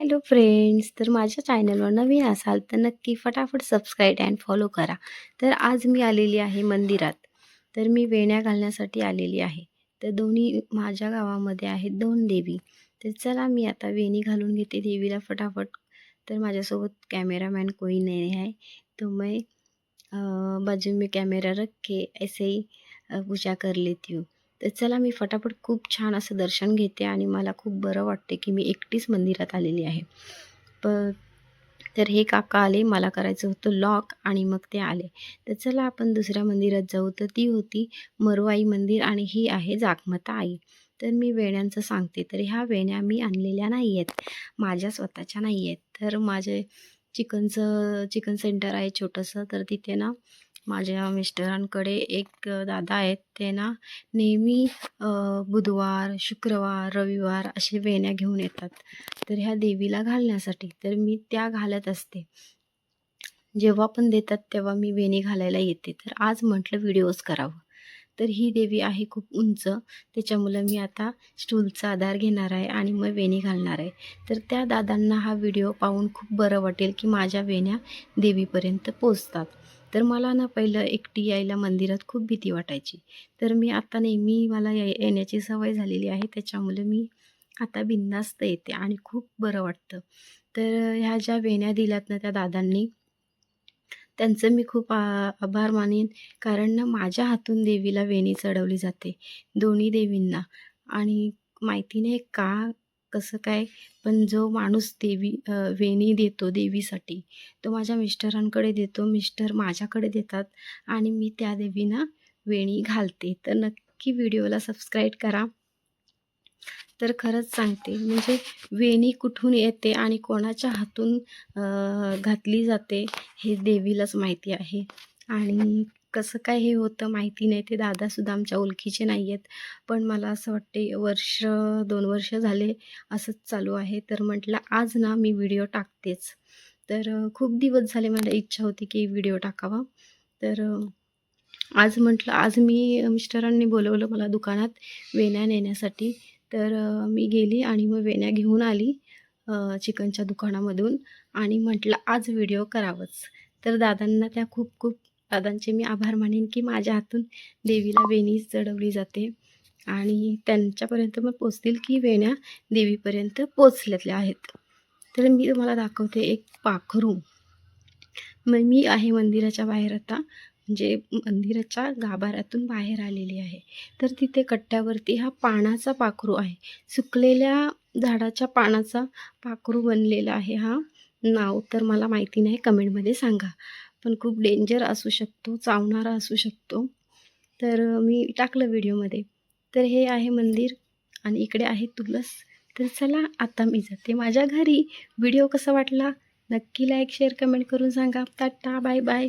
Hello friends तर माझ्या चॅनलवर नवीन असाल तर नक्की फटाफट सबस्क्राईब अँड फॉलो करा. तर आज मी आलेली आहे मंदिरात. तर मी वेण्या घालण्यासाठी आलेली आहे. तर दोन्ही माझ्या गावामध्ये आहेत दोन देवी. तर चला मी आता वेणी घालून घेते देवीला फटाफट. तर माझ्यासोबत कॅमेरामॅन कोई नाही आहे. तो मैं बाजू में कॅमेरा रख के ऐसे ही पूजा कर लेती हूँ. तर चला मी फटाफट खूप छान असं दर्शन घेते आणि मला खूप बरं वाटते की मी एकटीच मंदिरात आलेली आहे. प तर हे काका आले मला करायचं होतं लॉक आणि मग ते आले. तर चला आपण दुसऱ्या मंदिरात जाऊ. तर ती होती मरुआई मंदिर आणि ही आहे जागमता आई. तर मी वेण्यांचं सांगते. तर ह्या वेण्या मी आणलेल्या नाही आहेत माझ्या स्वतःच्या नाही आहेत तर माझे चिकनचं चिकन सेंटर आहे छोटंसं. तर तिथे ना माझ्या मिस्टरांकडे एक दादा आहेत. ते ना नेहमी बुधवार शुक्रवार रविवार असे वेण्या घेऊन येतात. तर ह्या देवीला घालण्यासाठी तर मी त्या घालत असते. जेव्हा पण देतात तेव्हा मी वेणी घालायला येते. तर आज म्हटलं व्हिडिओज करावं. तर ही देवी आहे खूप उंच. त्याच्यामुळं मी आता स्टूलचा आधार घेणार आहे आणि मग वेणी घालणार आहे. तर त्या दादांना हा व्हिडिओ पाहून खूप बरं वाटेल की माझ्या वेण्या देवीपर्यंत पोचतात. तर मला ना पहिलं एकटी यायला मंदिरात खूप भीती वाटायची. तर मी आता नेहमी मला या येण्याची सवय झालेली आहे. त्याच्यामुळे मी आता बिंदास्त येते आणि खूप बरं वाटतं. तर ह्या ज्या वेण्या दिल्यात ना त्या दादांनी त्यांचं मी खूप आ आभार मानेन. कारण ना माझ्या हातून देवीला वेणी चढवली जाते दोन्ही देवींना. आणि माहिती नाही का कसं काय? पण जो माणूस देवी वेणी देतो देवीसाठी तो माझ्या मिस्टरांकडे देतो. मिस्टर माझ्याकडे देतात आणि मी त्या देवीना वेणी घालते. तर नक्की व्हिडिओला सबस्क्राईब करा. तर खरंच सांगते म्हणजे वेणी कुठून येते आणि कोणाच्या हातून घातली जाते हे देवीलाच माहिती आहे. आणि कसं काय हे होतं माहिती नाही. ते दादासुद्धा आमच्या ओळखीचे नाही आहेत. पण मला असं वाटते वर्ष दोन वर्ष झाले असंच चालू आहे. तर म्हटलं आज ना मी व्हिडिओ टाकतेच. तर खूप दिवस झाले मला इच्छा होती की व्हिडिओ टाकावा. तर आज म्हटलं आज मी मिस्टरांनी बोलवलं मला दुकानात वेण्या नेण्यासाठी. तर मी गेली आणि मग वेण्या घेऊन आली चिकनच्या दुकानामधून आणि म्हटलं आज व्हिडिओ करावंच. तर दादांना त्या खूप खूप दादांचे मी आभार मानेन की माझ्या हातून देवीला वेणी चढवली जाते. आणि त्यांच्यापर्यंत मग पोचतील की वेण्या देवीपर्यंत पोचलेल्या आहेत. तर मी तुम्हाला दाखवते एक पाखरू मग मी आहे मंदिराच्या बाहेर आता. म्हणजे मंदिराच्या गाभाऱ्यातून बाहेर आलेली आहे. तर तिथे कट्ट्यावरती हा पानाचा पाखरू आहे. सुकलेल्या झाडाच्या पानाचा पाखरू बनलेला आहे हा. नाव तर मला माहिती नाही. कमेंटमध्ये सांगा. पण खूप डेंजर असू शकतो चावणारा असू शकतो. तर मी टाकलं व्हिडिओमध्ये. तर हे आहे मंदिर आणि इकडे आहे तुलस. तर चला आता मी जाते माझ्या घरी. व्हिडिओ कसा वाटला? नक्की लाईक शेअर कमेंट करून सांगा. Tata bye bye